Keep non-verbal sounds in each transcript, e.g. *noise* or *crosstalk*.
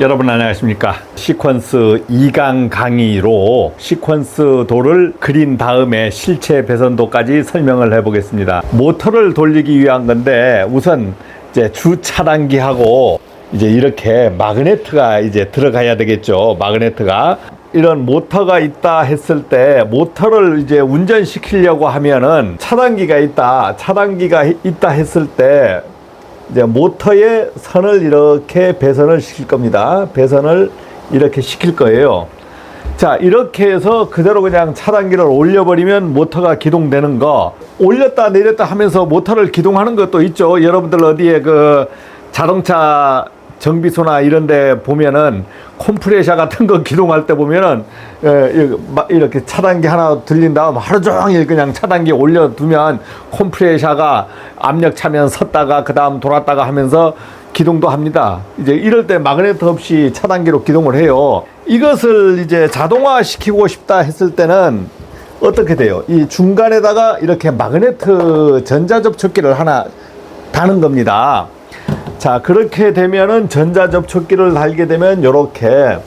여러분 안녕하십니까? 시퀀스 2강 강의로 시퀀스 도를 그린 다음에 실체 배선도까지 설명을 해 보겠습니다. 모터를 돌리기 위한 건데 우선 이제 주 차단기하고 이제 이렇게 마그네트가 이제 들어가야 되겠죠 마그네트가. 이런 모터가 있다 했을 때 모터를 이제 운전시키려고 하면은 차단기가 있다 차단기가 있다 했을 때 이제 모터의 선을 이렇게 배선을 시킬 겁니다. 배선을 이렇게 시킬 거예요. 자, 이렇게 해서 그대로 그냥 차단기를 올려버리면 모터가 기동되는 거. 올렸다 내렸다 하면서 모터를 기동하는 것도 있죠. 여러분들 어디에 그 자동차 정비소나 이런 데 보면은 컴프레셔 같은 거 기동할 때 보면은 예, 이렇게 차단기 하나 들린 다음 하루 종일 그냥 차단기 올려두면 컴프레셔가 압력 차면 섰다가 그 다음 돌았다가 하면서 기동도 합니다. 이제 이럴 때 마그네트 없이 차단기로 기동을 해요. 이것을 이제 자동화 시키고 싶다 했을 때는 어떻게 돼요? 이 중간에다가 이렇게 마그네트 전자접촉기를 하나 다는 겁니다. 자 그렇게 되면은 전자 접촉기를 달게 되면 이렇게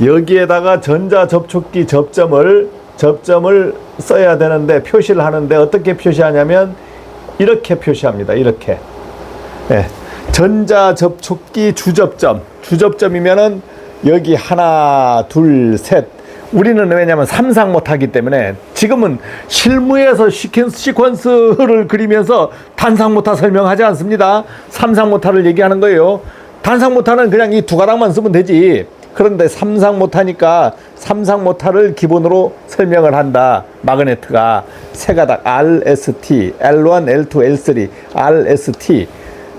여기에다가 전자 접촉기 접점을 접점을 써야 되는데 표시를 하는데 어떻게 표시하냐면 이렇게 표시합니다. 이렇게 네. 전자 접촉기 주접점 주접점이면은 여기 하나 둘셋 우리는 왜냐하면 삼상 못하기 때문에 지금은 실무에서 시퀀스, 시퀀스를 그리면서 단상 모타 설명하지 않습니다. 삼상 모타를 얘기하는 거예요. 단상 모타는 그냥 이 두 가닥만 쓰면 되지. 그런데 삼상 모타니까 삼상 모타를 기본으로 설명을 한다. 마그네트가 세 가닥 RST, L1, L2, L3, RST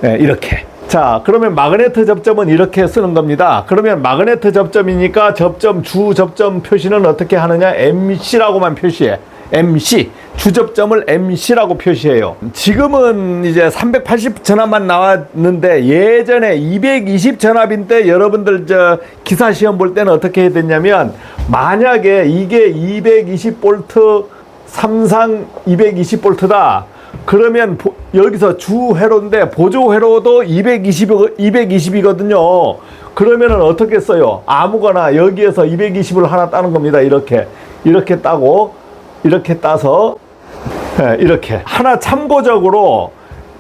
네, 이렇게. 자, 그러면 마그네트 접점은 이렇게 쓰는 겁니다. 그러면 마그네트 접점이니까 접점, 주 접점 표시는 어떻게 하느냐? MC라고만 표시해. MC. 주접점을 MC라고 표시해요. 지금은 이제 380 전압만 나왔는데 예전에 220 전압인 때 여러분들 저 기사 시험 볼 때는 어떻게 해야 됐냐면 만약에 이게 220 볼트 삼상 220 볼트다. 그러면 보, 여기서 주 회로인데 보조 회로도 220 220이거든요. 그러면은 어떻게 써요? 아무거나 여기에서 220을 하나 따는 겁니다. 이렇게 이렇게 따고 이렇게 따서 네, 이렇게 하나 참고적으로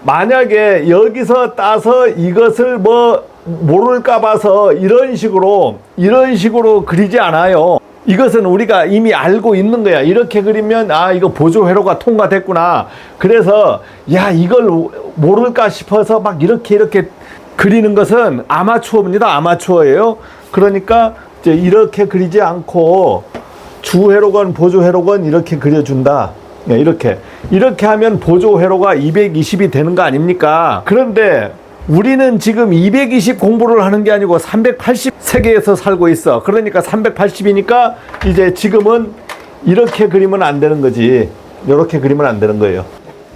만약에 여기서 따서 이것을 뭐 모를까 봐서 이런 식으로 이런 식으로 그리지 않아요. 이것은 우리가 이미 알고 있는 거야. 이렇게 그리면 아 이거 보조 회로가 통과됐구나. 그래서 야 이걸 모를까 싶어서 막 이렇게 이렇게 그리는 것은 아마추어입니다. 아마추어예요. 그러니까 이제 이렇게 그리지 않고 주 회로건 보조 회로건 이렇게 그려준다. 네, 이렇게 이렇게 하면 보조 회로가 220이 되는 거 아닙니까? 그런데 우리는 지금 220 공부를 하는 게 아니고 380 세계에서 살고 있어. 그러니까 380이니까 이제 지금은 이렇게 그리면 안 되는 거지. 이렇게 그리면 안 되는 거예요.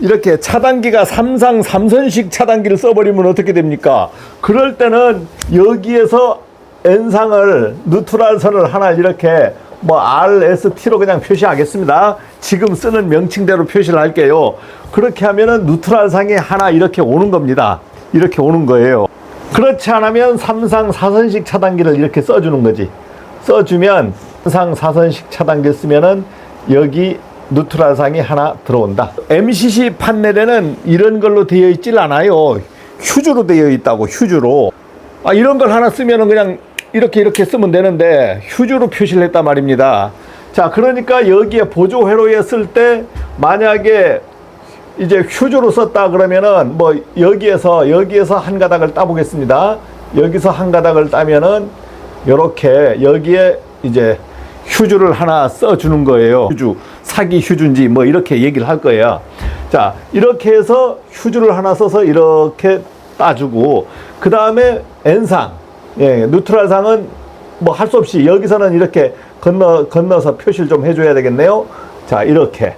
이렇게 차단기가 삼상 삼선식 차단기를 써버리면 어떻게 됩니까? 그럴 때는 여기에서 N상을 누트랄 선을 하나 이렇게 뭐 RST로 그냥 표시하겠습니다. 지금 쓰는 명칭대로 표시를 할게요. 그렇게 하면은 누트랄 상이 하나 이렇게 오는 겁니다. 이렇게 오는 거예요. 그렇지 않으면 삼상 사선식 차단기를 이렇게 써주는 거지. 써주면 삼상 사선식 차단기 쓰면은 여기 누트랄상이 하나 들어온다. MCC 판넬에는 이런 걸로 되어 있질 않아요. 휴즈로 되어 있다고 휴즈로. 아 이런 걸 하나 쓰면은 그냥 이렇게 이렇게 쓰면 되는데 휴즈로 표시를 했단 말입니다. 자 그러니까 여기에 보조 회로에 쓸 때 만약에 이제 휴즈로 썼다 그러면은 뭐 여기에서 여기에서 한 가닥을 따 보겠습니다. 여기서 한 가닥을 따면은 요렇게 여기에 이제 휴즈를 하나 써주는 거예요. 휴즈 사기 휴즈인지 뭐 이렇게 얘기를 할 거예요. 자 이렇게 해서 휴즈를 하나 써서 이렇게 따주고 그 다음에 N상 예, 뉴트럴상은 뭐 할 수 없이 여기서는 이렇게 건너 건너서 표시를 좀 해줘야 되겠네요. 자 이렇게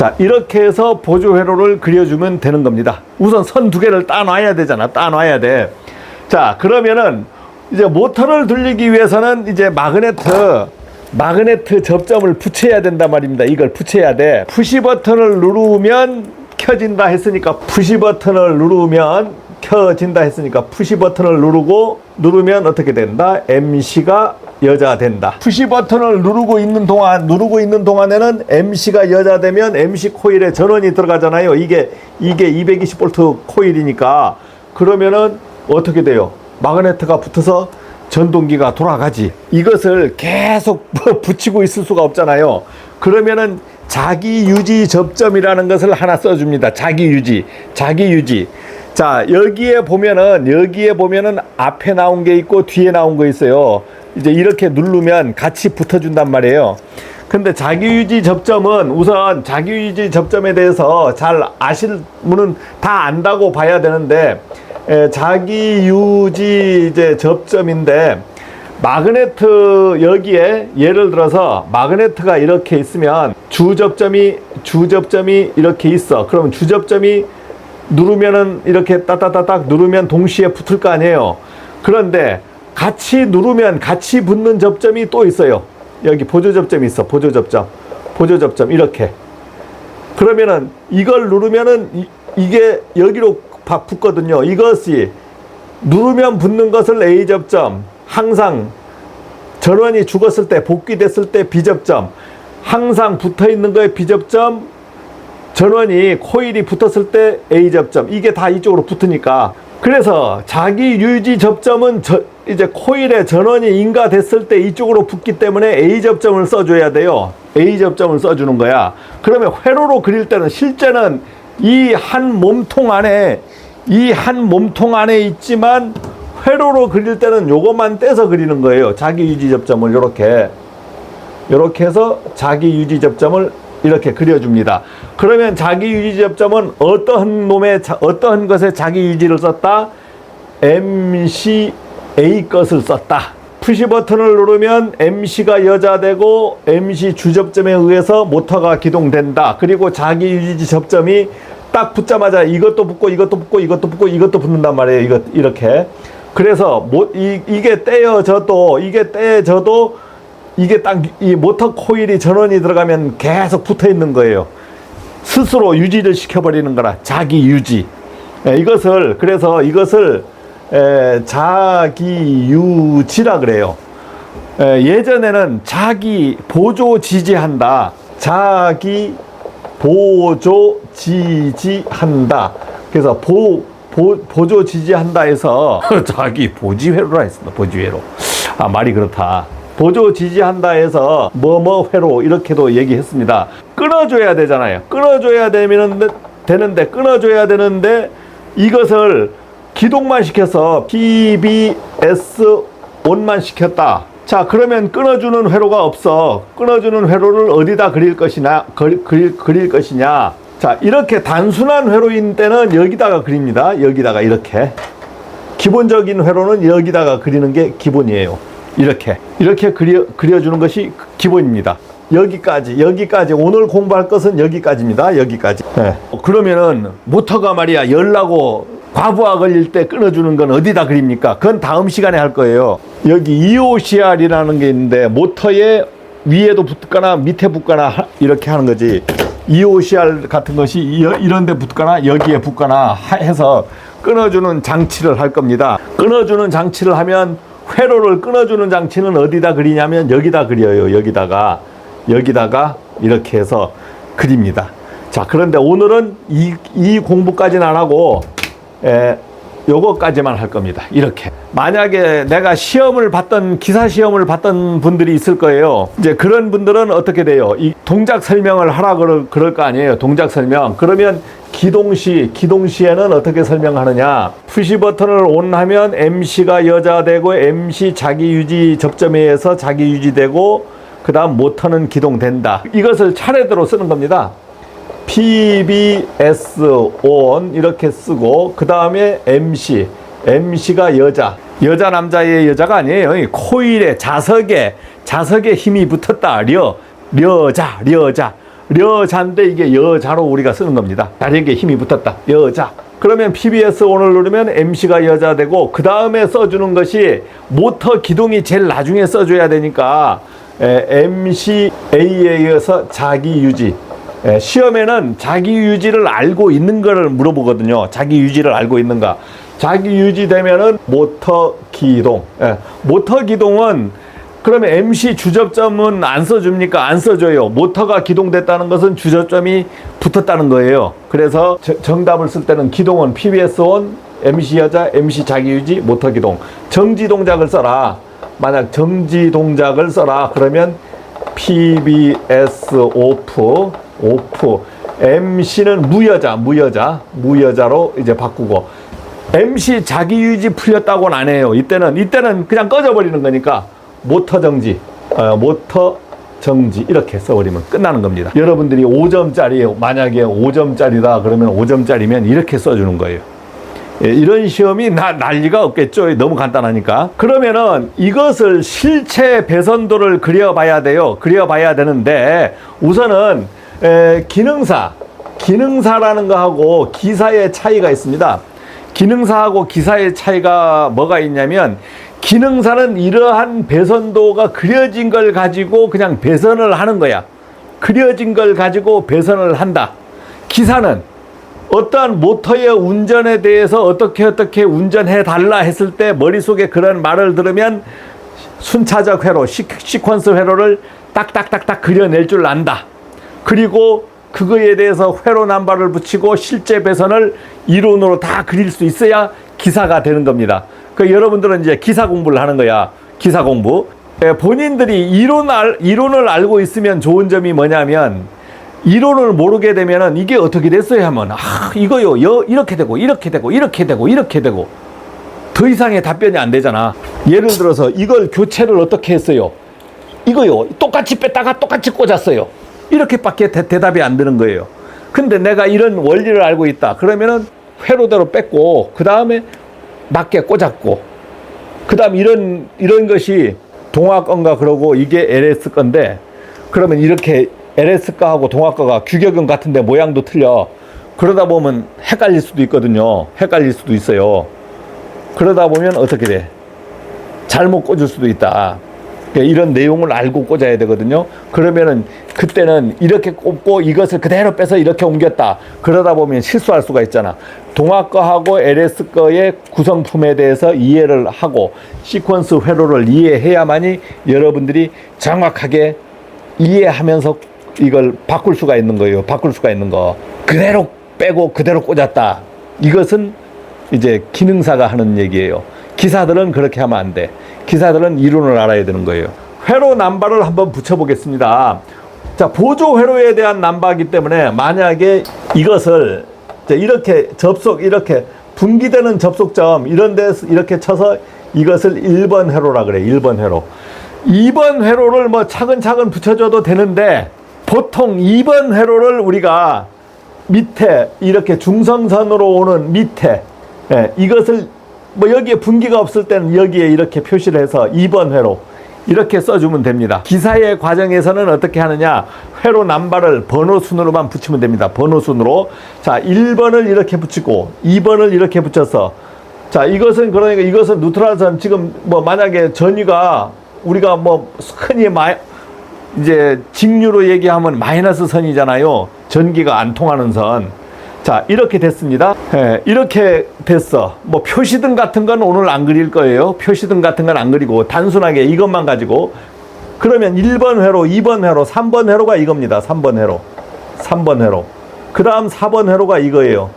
자 이렇게 해서 보조 회로를 그려주면 되는 겁니다. 우선 선 두 개를 따놔야 되잖아. 따놔야 돼. 자 그러면은 이제 모터를 돌리기 위해서는 이제 마그네트 마그네트 접점을 붙여야 된단 말입니다. 이걸 붙여야 돼. 푸시 버튼을 누르면 켜진다 했으니까 푸시 버튼을 누르면 켜진다 했으니까 푸시 버튼을 누르고 누르면 어떻게 된다? MC가 여자 된다. 푸시 버튼을 누르고 있는 동안 누르고 있는 동안에는 MC가 여자 되면 MC 코일에 전원이 들어가잖아요. 이게 이게 220V 코일이니까 그러면은 어떻게 돼요? 마그네트가 붙어서 전동기가 돌아가지. 이것을 계속 *laughs* 붙이고 있을 수가 없잖아요. 그러면은 자기 유지 접점이라는 것을 하나 써줍니다. 자기 유지, 자기 유지. 자 여기에 보면은 여기에 보면은 앞에 나온 게 있고 뒤에 나온 거 있어요. 이제 이렇게 누르면 같이 붙어 준단 말이에요. 근데 자기 유지 접점은 우선 자기 유지 접점에 대해서 잘 아실 분은 다 안다고 봐야 되는데 에, 자기 유지 이제 접점인데 마그네트 여기에 예를 들어서 마그네트가 이렇게 있으면 주접점이 주접점이 이렇게 있어. 그러면 주접점이 누르면은 이렇게 따따따딱 누르면 동시에 붙을 거 아니에요. 그런데 같이 누르면 같이 붙는 접점이 또 있어요. 여기 보조 접점이 있어. 보조 접점. 보조 접점 이렇게. 그러면은 이걸 누르면은 이, 이게 여기로 바- 붙거든요. 이것이 누르면 붙는 것을 A 접점, 항상 전원이 죽었을 때 복귀됐을 때 B 접점, 항상 붙어 있는 거에 B 접점, 전원이 코일이 붙었을 때 A 접점 이게 다 이쪽으로 붙으니까 그래서 자기 유지 접점은 저, 이제 코일에 전원이 인가됐을 때 이쪽으로 붙기 때문에 A 접점을 써줘야 돼요. A 접점을 써주는 거야. 그러면 회로로 그릴 때는 실제는 이 한 몸통 안에 이 한 몸통 안에 있지만 회로로 그릴 때는 요것만 떼서 그리는 거예요. 자기 유지 접점을 이렇게 이렇게 해서 자기 유지 접점을 이렇게 그려줍니다. 그러면 자기 유지 접점은 어떠한 놈의 자- 어떠한 것에 자기 유지를 썼다? MC A 것을 썼다. 푸시 버튼을 누르면 MC가 여자 되고 MC 주접점에 의해서 모터가 기동된다. 그리고 자기 유지 접점이 딱 붙자마자 이것도 붙고 이것도 붙고 이것도 붙고 이것도 붙는단 말이에요. 이것 이렇게. 그래서 뭐 이, 이게 떼어져도 이게 떼져도 이게 딱 이 모터 코일이 전원이 들어가면 계속 붙어 있는 거예요. 스스로 유지를 시켜버리는 거라 자기 유지. 예, 이것을 그래서 이것을 에, 자기 유지라 그래요. 에, 예전에는 자기 보조 지지한다. 자기 보조 지지한다. 그래서 보, 보, 보조 지지한다 해서 *laughs* 자기 보지회로라 했습니다. 보지회로. 아, 말이 그렇다. 보조 지지한다 해서 뭐뭐 회로 이렇게도 얘기했습니다. 끊어줘야 되잖아요. 끊어줘야 되면 되는데 끊어줘야 되는데 이것을 기동만 시켜서 PBS 온만 시켰다. 자 그러면 끊어주는 회로가 없어. 끊어주는 회로를 어디다 그릴 것이냐 그릴, 그릴, 그릴 것이냐. 자 이렇게 단순한 회로인 때는 여기다가 그립니다. 여기다가 이렇게 기본적인 회로는 여기다가 그리는 게 기본이에요. 이렇게 이렇게 그려 그려주는 것이 기본입니다. 여기까지 여기까지 오늘 공부할 것은 여기까지입니다. 여기까지. 네. 그러면은 모터가 말이야 열나고 과부하 걸릴 때 끊어주는 건 어디다 그립니까? 그건 다음 시간에 할 거예요. 여기 EOCR이라는 게 있는데 모터에 위에도 붙거나 밑에 붙거나 하- 이렇게 하는 거지. EOCR 같은 것이 이- 이런 데 붙거나 여기에 붙거나 하- 해서 끊어주는 장치를 할 겁니다. 끊어주는 장치를 하면 회로를 끊어주는 장치는 어디다 그리냐면 여기다 그려요. 여기다가 여기다가 이렇게 해서 그립니다. 자 그런데 오늘은 이, 이 공부까지는 안 하고 에, 요거까지만 할 겁니다. 이렇게. 만약에 내가 시험을 봤던, 기사 시험을 봤던 분들이 있을 거예요. 이제 그런 분들은 어떻게 돼요? 이 동작 설명을 하라 그럴, 그럴 거 아니에요. 동작 설명. 그러면 기동시, 기동시에는 어떻게 설명하느냐? 푸시 버튼을 온 하면 MC가 여자 되고 MC 자기 유지 접점에 의해서 자기 유지되고 그 다음 모터는 기동된다. 이것을 차례대로 쓰는 겁니다. PBS on 이렇게 쓰고 그 다음에 MC MC가 여자 여자 남자의 여자가 아니에요 이 코일에 자석에 자석에 힘이 붙었다 려 려자 려자 려자인데 이게 여자로 우리가 쓰는 겁니다 자력에 힘이 붙었다 여자 그러면 PBS on을 누르면 MC가 여자 되고 그 다음에 써주는 것이 모터 기동이 제일 나중에 써줘야 되니까 에, MCA에 의해서 자기 유지 예, 시험에는 자기 유지를 알고 있는 거를 물어보거든요. 자기 유지를 알고 있는가. 자기 유지되면은 모터 기동. 예. 모터 기동은 그러면 MC 주접점은 안 써줍니까? 안 써줘요. 모터가 기동됐다는 것은 주접점이 붙었다는 거예요. 그래서 저- 정답을 쓸 때는 기동은 PBS 온, MC 여자, MC 자기 유지, 모터 기동. 정지 동작을 써라. 만약 정지 동작을 써라. 그러면 PBS 오프, 오프. MC는 무여자, 무여자, 무여자로 이제 바꾸고. MC 자기 유지 풀렸다고는 안 해요. 이때는, 이때는 그냥 꺼져버리는 거니까 모터 정지, 어, 모터 정지 이렇게 써버리면 끝나는 겁니다. 여러분들이 5점짜리, 만약에 5점짜리다 그러면 5점짜리면 이렇게 써주는 거예요. 예, 이런 시험이 나, 난리가 없겠죠. 너무 간단하니까. 그러면은 이것을 실체 배선도를 그려봐야 돼요. 그려봐야 되는데 우선은 에, 기능사, 기능사라는 거하고 기사의 차이가 있습니다. 기능사하고 기사의 차이가 뭐가 있냐면 기능사는 이러한 배선도가 그려진 걸 가지고 그냥 배선을 하는 거야. 그려진 걸 가지고 배선을 한다. 기사는 어떠한 모터의 운전에 대해서 어떻게 어떻게 운전해 달라 했을 때 머릿속에 그런 말을 들으면 순차적 회로, 시, 시퀀스 회로를 딱딱딱딱 그려낼 줄 안다. 그리고 그거에 대해서 회로 남바를 붙이고 실제 배선을 이론으로 다 그릴 수 있어야 기사가 되는 겁니다. 그 여러분들은 이제 기사 공부를 하는 거야. 기사 공부. 예, 본인들이 이론 알, 이론을 알고 있으면 좋은 점이 뭐냐면 이론을 모르게 되면은 이게 어떻게 됐어요? 하면 아 이거요. 여, 이렇게 되고 이렇게 되고 이렇게 되고 이렇게 되고. 더 이상의 답변이 안 되잖아. 예를 들어서 이걸 교체를 어떻게 했어요? 이거요. 똑같이 뺐다가 똑같이 꽂았어요. 이렇게밖에 대, 대답이 안 되는 거예요. 근데 내가 이런 원리를 알고 있다. 그러면은 회로대로 뺐고 그 다음에 맞게 꽂았고. 그 다음 이런 이런 것이 동화 건가 그러고 이게 LS 건데 그러면 이렇게 LS 거하고 동화 거가 규격은 같은데 모양도 틀려. 그러다 보면 헷갈릴 수도 있거든요. 헷갈릴 수도 있어요. 그러다 보면 어떻게 돼? 잘못 꽂을 수도 있다. 그러니까 이런 내용을 알고 꽂아야 되거든요. 그러면은 그때는 이렇게 꼽고 이것을 그대로 빼서 이렇게 옮겼다 그러다 보면 실수할 수가 있잖아 동화 거하고 LS 거의 구성품에 대해서 이해를 하고 시퀀스 회로를 이해해야만이 여러분들이 정확하게 이해하면서 이걸 바꿀 수가 있는 거예요. 바꿀 수가 있는 거. 그대로 빼고 그대로 꽂았다. 이것은 이제 기능사가 하는 얘기예요. 기사들은 그렇게 하면 안 돼. 기사들은 이론을 알아야 되는 거예요. 회로 남바를 한번 붙여보겠습니다. 자, 보조 회로에 대한 남바이기 때문에 만약에 이것을 자, 이렇게 접속, 이렇게 분기되는 접속점 이런 데서 이렇게 쳐서 이것을 1번 회로라 그래. 1번 회로. 2번 회로를 뭐 차근차근 붙여줘도 되는데 보통 2번 회로를 우리가 밑에 이렇게 중성선으로 오는 밑에 예, 이것을 뭐 여기에 분기가 없을 때는 여기에 이렇게 표시를 해서 2번 회로 이렇게 써주면 됩니다. 기사의 과정에서는 어떻게 하느냐 회로 남발을 번호 순으로만 붙이면 됩니다. 번호 순으로 자 1번을 이렇게 붙이고 2번을 이렇게 붙여서 자 이것은 그러니까 이것은 누트랄선 지금 뭐 만약에 전위가 우리가 뭐 흔히 마 이제 직류로 얘기하면 마이너스 선이잖아요. 전기가 안 통하는 선. 자, 이렇게 됐습니다. 예, 이렇게 됐어. 뭐 표시등 같은 건 오늘 안 그릴 거예요. 표시등 같은 건 안 그리고 단순하게 이것만 가지고 그러면 1번 회로, 2번 회로, 3번 회로가 이겁니다. 3번 회로. 3번 회로. 그 다음 4번 회로가 이거예요.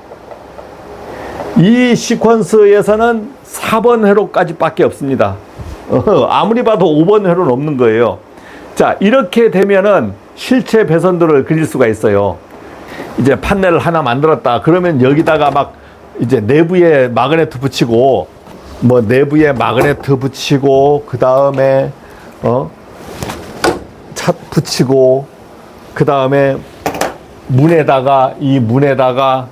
이 시퀀스에서는 4번 회로까지 밖에 없습니다. *laughs* 어, 아무리 봐도 5번 회로는 없는 거예요. 자, 이렇게 되면은 실체 배선도를 그릴 수가 있어요. 이제 판넬을 하나 만들었다. 그러면 여기다가 막 이제 내부에 마그네트 붙이고 뭐 내부에 마그네트 붙이고 그 다음에 어? 차 붙이고 그 다음에 문에다가 이 문에다가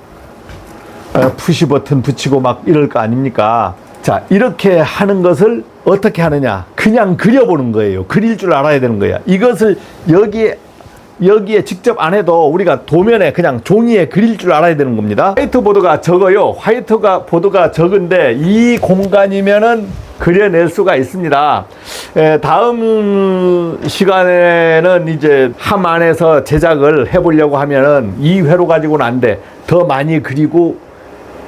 어, 푸시 버튼 붙이고 막 이럴 거 아닙니까? 자, 이렇게 하는 것을 어떻게 하느냐? 그냥 그려보는 거예요. 그릴 줄 알아야 되는 거야. 이것을 여기에 여기에 직접 안 해도 우리가 도면에 그냥 종이에 그릴 줄 알아야 되는 겁니다. 화이트보드가 적어요. 화이트가 보드가 적은데 이 공간이면은 그려낼 수가 있습니다. 에, 다음 시간에는 이제 함 안에서 제작을 해보려고 하면은 이 회로 가지고는 안 돼. 더 많이 그리고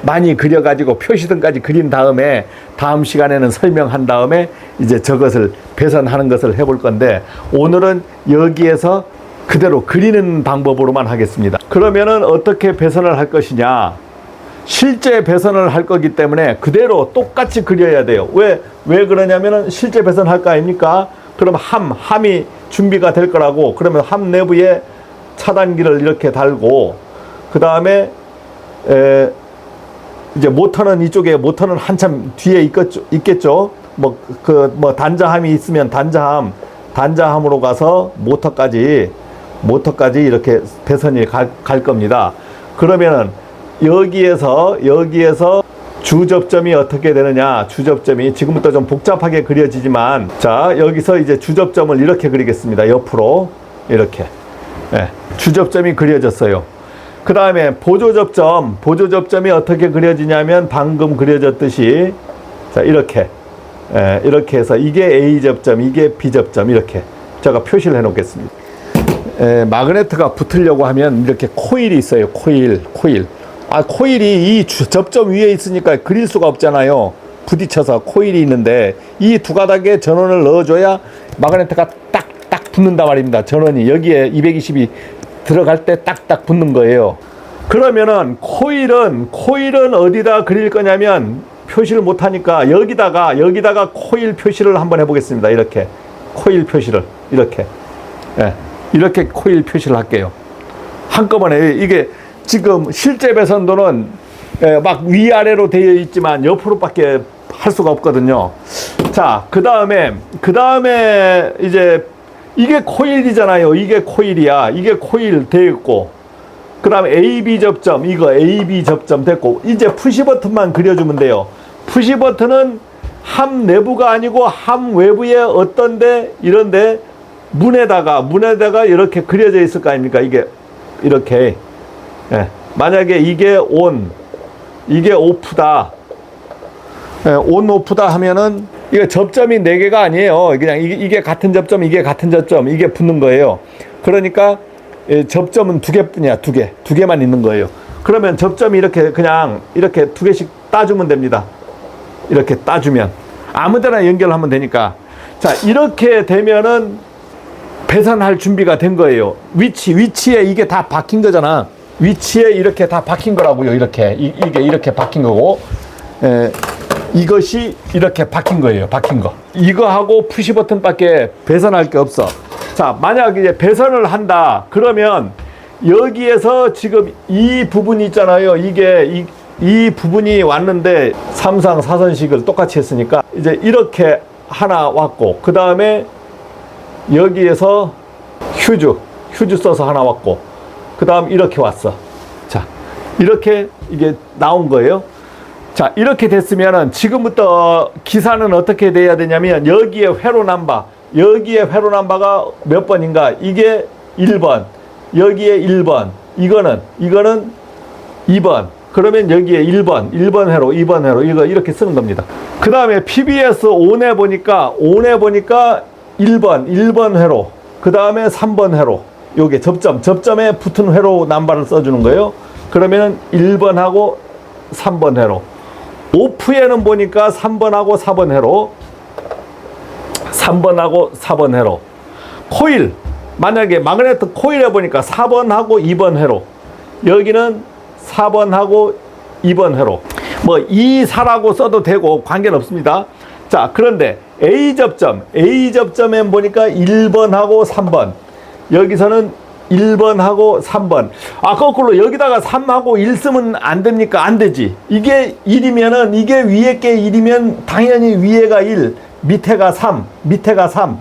많이 그려가지고 표시등까지 그린 다음에 다음 시간에는 설명한 다음에 이제 저것을 배선하는 것을 해볼 건데 오늘은 여기에서 그대로 그리는 방법으로만 하겠습니다. 그러면은 어떻게 배선을 할 것이냐? 실제 배선을 할 거기 때문에 그대로 똑같이 그려야 돼요. 왜, 왜 그러냐면은 실제 배선할 거 아닙니까? 그럼 함, 함이 준비가 될 거라고 그러면 함 내부에 차단기를 이렇게 달고 그 다음에 에, 이제 모터는 이쪽에 모터는 한참 뒤에 있겠죠. 있겠죠. 뭐 그 뭐 단자함이 있으면 단자함 단자함으로 가서 모터까지 모터까지 이렇게 배선이 갈, 갈 겁니다. 그러면은 여기에서 여기에서 주접점이 어떻게 되느냐. 주접점이 지금부터 좀 복잡하게 그려지지만 자 여기서 이제 주접점을 이렇게 그리겠습니다. 옆으로 이렇게. 예, 주접점이 그려졌어요. 그 다음에 보조접점 보조접점이 어떻게 그려지냐면 방금 그려졌듯이 자 이렇게. 예, 이렇게 해서 이게 A접점 이게 B접점 이렇게 제가 표시를 해 놓겠습니다 에, 마그네트가 붙으려고 하면 이렇게 코일이 있어요. 코일, 코일. 아, 코일이 이 주- 접점 위에 있으니까 그릴 수가 없잖아요. 부딪혀서 코일이 있는데 이 두 가닥에 전원을 넣어줘야 마그네트가 딱딱 붙는단 말입니다. 전원이 여기에 220이 들어갈 때 딱딱 붙는 거예요. 그러면은 코일은 코일은 어디다 그릴 거냐면 표시를 못 하니까 여기다가 여기다가 코일 표시를 한번 해보겠습니다. 이렇게 코일 표시를 이렇게. 예, 이렇게 코일 표시를 할게요. 한꺼번에 이게 지금 실제 배선도는 예, 막 위아래로 되어 있지만 옆으로밖에 할 수가 없거든요. 자, 그 다음에 그 다음에 이제 이게 코일이잖아요. 이게 코일이야. 이게 코일 되어 있고 그 다음에 AB 접점 이거 AB 접점 됐고 이제 푸시 버튼만 그려주면 돼요. 푸시 버튼은 함 내부가 아니고 함 외부에 어떤데 이런데 문에다가 문에다가 이렇게 그려져 있을 거 아닙니까? 이게 이렇게 예. 만약에 이게 온 이게 오프다 예, 온 오프다 하면은 이게 접점이 네 개가 아니에요. 그냥 이게, 이게 같은 접점 이게 같은 접점 이게 붙는 거예요. 그러니까 예, 접점은 두 개뿐이야 두 개, 두 개만 있는 거예요. 그러면 접점이 이렇게 그냥 이렇게 두 개씩 따주면 됩니다. 이렇게 따주면 아무데나 연결하면 되니까 자 이렇게 되면은 배선할 준비가 된 거예요. 위치 위치에 이게 다 박힌 거잖아. 위치에 이렇게 다 박힌 거라고요. 이렇게 이, 게 이렇게 박힌 거고 에, 이것이 이렇게 박힌 거예요. 박힌 거. 이거하고 푸시 버튼 밖에 배선할 게 없어. 자 만약 이제 배선을 한다 그러면 여기에서 지금 이 부분이 있잖아요. 이게 이, 이 부분이 왔는데 삼상 사선식을 똑같이 했으니까 이제 이렇게 하나 왔고 그 다음에 여기에서 휴즈 휴즈 써서 하나 왔고 그 다음 이렇게 왔어. 자 이렇게 이게 나온 거예요. 자 이렇게 됐으면은 지금부터 기사는 어떻게 돼야 되냐면 여기에 회로 남바 여기에 회로 남바가 몇 번인가? 이게 1번 여기에 1번 이거는 이거는 2번 그러면 여기에 1번 1번 회로 2번 회로 이거 이렇게 쓰는 겁니다. 그 다음에 PBS 온에 보니까 온에 보니까 1번 1번 회로 그 다음에 3번 회로. 요게 접점 접점에 붙은 회로 남바를 써주는 거예요. 그러면은 1번하고 3번 회로. 오프에는 보니까 3번하고 4번 회로 3번하고 4번 회로. 코일 만약에 마그네트 코일에 보니까 4번하고 2번 회로. 여기는 4번하고 2번 회로. 뭐 2, 4라고 써도 되고 관계는 없습니다 자 그런데 A 접점 A 접점에 보니까 1번하고 3번 여기서는 1번하고 3번 아 거꾸로 여기다가 3하고 1 쓰면 안 됩니까 안 되지 이게 1이면은 이게 위에 게 1이면 당연히 위에가 1 밑에가 3 밑에가 3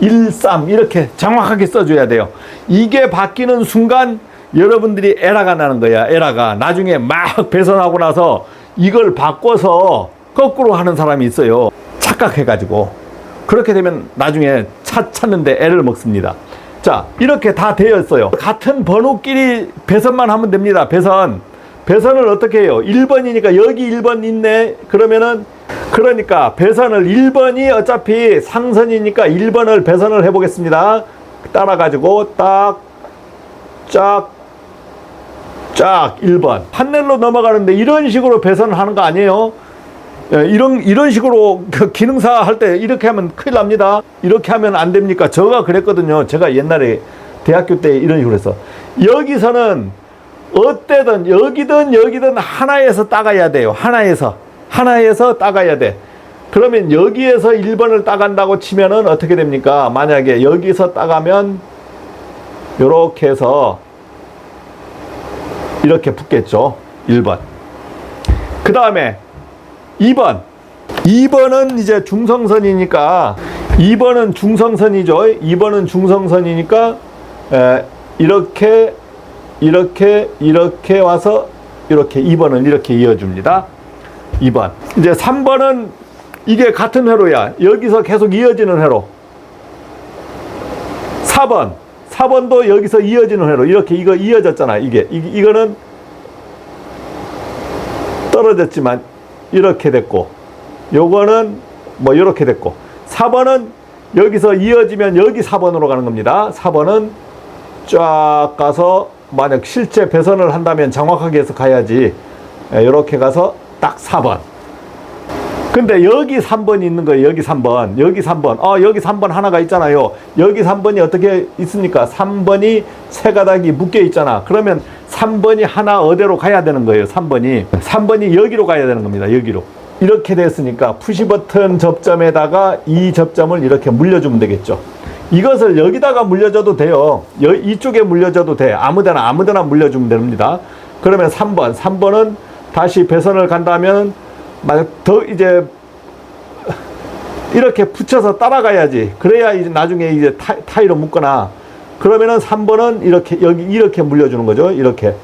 1, 3 이렇게 정확하게 써줘야 돼요. 이게 바뀌는 순간 여러분들이 에라가 나는 거야. 에라가 나중에 막 배선하고 나서 이걸 바꿔서 거꾸로 하는 사람이 있어요. 착각해가지고 그렇게 되면 나중에 차 찾는데 애를 먹습니다. 자 이렇게 다 되어 있어요. 같은 번호끼리 배선만 하면 됩니다. 배선 배선을 어떻게 해요? 1번이니까 여기 1번 있네. 그러면은 그러니까 배선을 1번이 어차피 상선이니까 1번을 배선을 해보겠습니다. 따라 가지고 딱, 쫙, 쫙 1번. 판넬로 넘어가는데 이런 식으로 배선을 하는 거 아니에요? 예, 이런 이런 식으로 그 기능사 할 때 이렇게 하면 큰일 납니다. 이렇게 하면 안 됩니까? 제가 그랬거든요. 제가 옛날에 대학교 때 이런 식으로 해서 여기서는 어때든 여기든 여기든 하나에서 따가야 돼요. 하나에서 하나에서 따가야 돼. 그러면 여기에서 1번을 따간다고 치면은 어떻게 됩니까? 만약에 여기서 따가면 요렇게 해서 이렇게 붙겠죠. 1번. 그 다음에 2번. 2번은 이제 중성선이니까 2번은 중성선이죠. 2번은 중성선이니까 에, 이렇게 이렇게 이렇게 와서 이렇게 2번은 이렇게 이어줍니다. 2번. 이제 3번은 이게 같은 회로야. 여기서 계속 이어지는 회로. 4번. 4번도 여기서 이어지는 회로. 이렇게 이거 이어졌잖아. 이게. 이, 이거는 떨어졌지만 이렇게 됐고 요거는 뭐 이렇게 됐고 4번은 여기서 이어지면 여기 4번으로 가는 겁니다. 4번은 쫙 가서 만약 실제 배선을 한다면 정확하게 해서 가야지 이렇게 가서 딱 4번 근데 여기 3번이 있는 거예요. 여기 3번. 여기 3번. 아, 여기 3번 하나가 있잖아요. 여기 3번이 어떻게 있습니까? 3번이 세 가닥이 묶여 있잖아. 그러면 3번이 하나 어디로 가야 되는 거예요. 3번이. 3번이 여기로 가야 되는 겁니다. 여기로. 이렇게 됐으니까 푸시 버튼 접점에다가 이 접점을 이렇게 물려주면 되겠죠. 이것을 여기다가 물려줘도 돼요. 여, 이쪽에 물려줘도 돼. 아무데나 아무데나 물려주면 됩니다. 그러면 3번. 3번은 다시 배선을 간다면 만약 더 이제 이렇게 붙여서 따라가야지. 그래야 이제 나중에 이제 타, 타이로 묶거나 그러면은 3번은 이렇게 여기 이렇게 물려주는 거죠. 이렇게.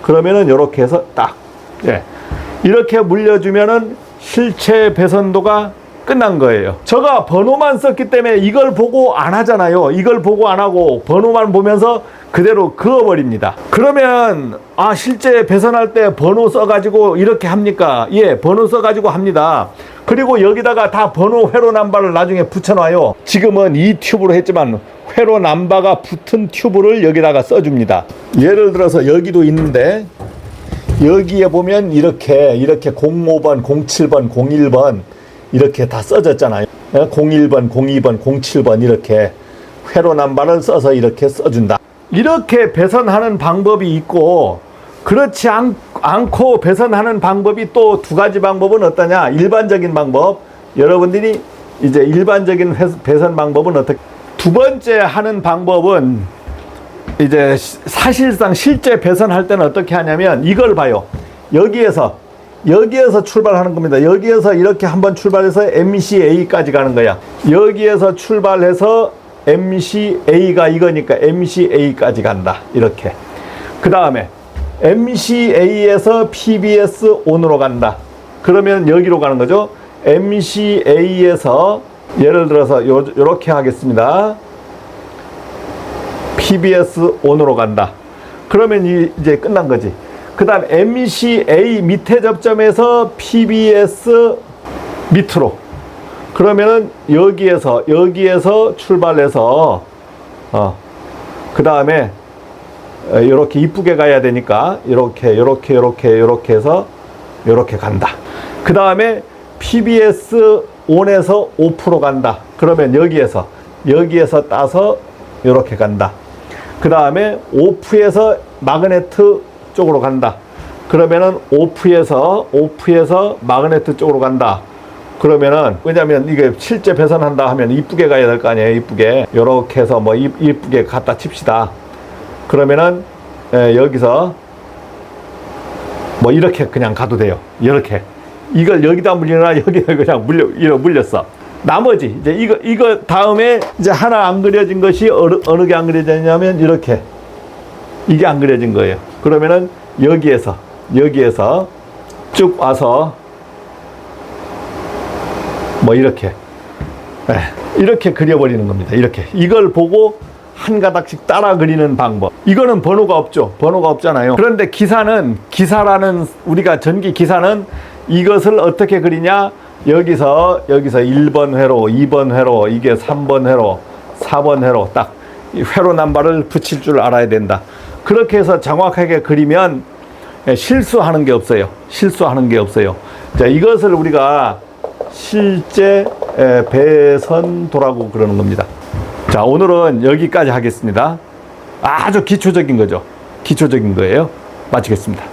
그러면은 이렇게 해서 딱 예. 이렇게 물려주면은 실체 배선도가 끝난 거예요. 제가 번호만 썼기 때문에 이걸 보고 안 하잖아요. 이걸 보고 안 하고 번호만 보면서 그대로 그어버립니다. 그러면 아 실제 배선할 때 번호 써가지고 이렇게 합니까? 예, 번호 써가지고 합니다. 그리고 여기다가 다 번호 회로 남바를 나중에 붙여놔요. 지금은 이 튜브로 했지만 회로 남바가 붙은 튜브를 여기다가 써줍니다. 예를 들어서 여기도 있는데 여기에 보면 이렇게 이렇게 05번, 07번, 01번 이렇게 다 써졌잖아요. 01번, 02번, 07번 이렇게 회로 남바를 써서 이렇게 써준다. 이렇게 배선하는 방법이 있고 그렇지 않, 않고 배선하는 방법이 또 두 가지 방법은 어떠냐? 일반적인 방법. 여러분들이 이제 일반적인 회- 배선 방법은 어떻게? 두 번째 하는 방법은 이제 시- 사실상 실제 배선할 때는 어떻게 하냐면 이걸 봐요. 여기에서 여기에서 출발하는 겁니다. 여기에서 이렇게 한번 출발해서 MCA까지 가는 거야. 여기에서 출발해서 MCA가 이거니까 MCA까지 간다. 이렇게. 그 다음에 MCA에서 PBS 온으로 간다. 그러면 여기로 가는 거죠. MCA에서 예를 들어서 요, 요렇게 하겠습니다. PBS 온으로 간다. 그러면 이, 이제 끝난 거지. 그 다음 MCA 밑에 접점에서 PBS 밑으로. 그러면은 여기에서, 여기에서 출발해서, 어, 그 다음에 이렇게 이쁘게 가야 되니까, 이렇게, 이렇게, 이렇게, 이렇게 해서, 이렇게 간다. 그 다음에 PBS 온에서 오프로 간다. 그러면 여기에서, 여기에서 따서, 이렇게 간다. 그 다음에 오프에서 마그네트 쪽으로 간다. 그러면은 오프에서 오프에서 마그네트 쪽으로 간다. 그러면은 왜냐면 이게 실제 배선한다 하면 이쁘게 가야 될 거 아니에요. 이쁘게 요렇게 해서 뭐 이- 이쁘게 갖다 칩시다. 그러면은 에, 여기서 뭐 이렇게 그냥 가도 돼요. 이렇게 이걸 여기다 물리나 *laughs* 여기다 그냥 물려 이러 물렸어. 나머지 이제 이거 이거 다음에 이제 하나 안 그려진 것이 어느 어느 게 안 그려졌냐면 이렇게 이게 안 그려진 거예요. 그러면은 여기에서 여기에서 쭉 와서 뭐 이렇게 예, 이렇게 그려버리는 겁니다. 이렇게 이걸 보고 한 가닥씩 따라 그리는 방법. 이거는 번호가 없죠. 번호가 없잖아요. 그런데 기사는 기사라는 우리가 전기 기사는 이것을 어떻게 그리냐? 여기서 여기서 1번 회로, 2번 회로, 이게 3번 회로, 4번 회로 딱이 회로 남바를 붙일 줄 알아야 된다. 그렇게 해서 정확하게 그리면 예, 실수하는 게 없어요. 실수하는 게 없어요. 자, 이것을 우리가 실제 에, 배선도라고 그러는 겁니다. 자, 오늘은 여기까지 하겠습니다. 아주 기초적인 거죠. 기초적인 거예요. 마치겠습니다.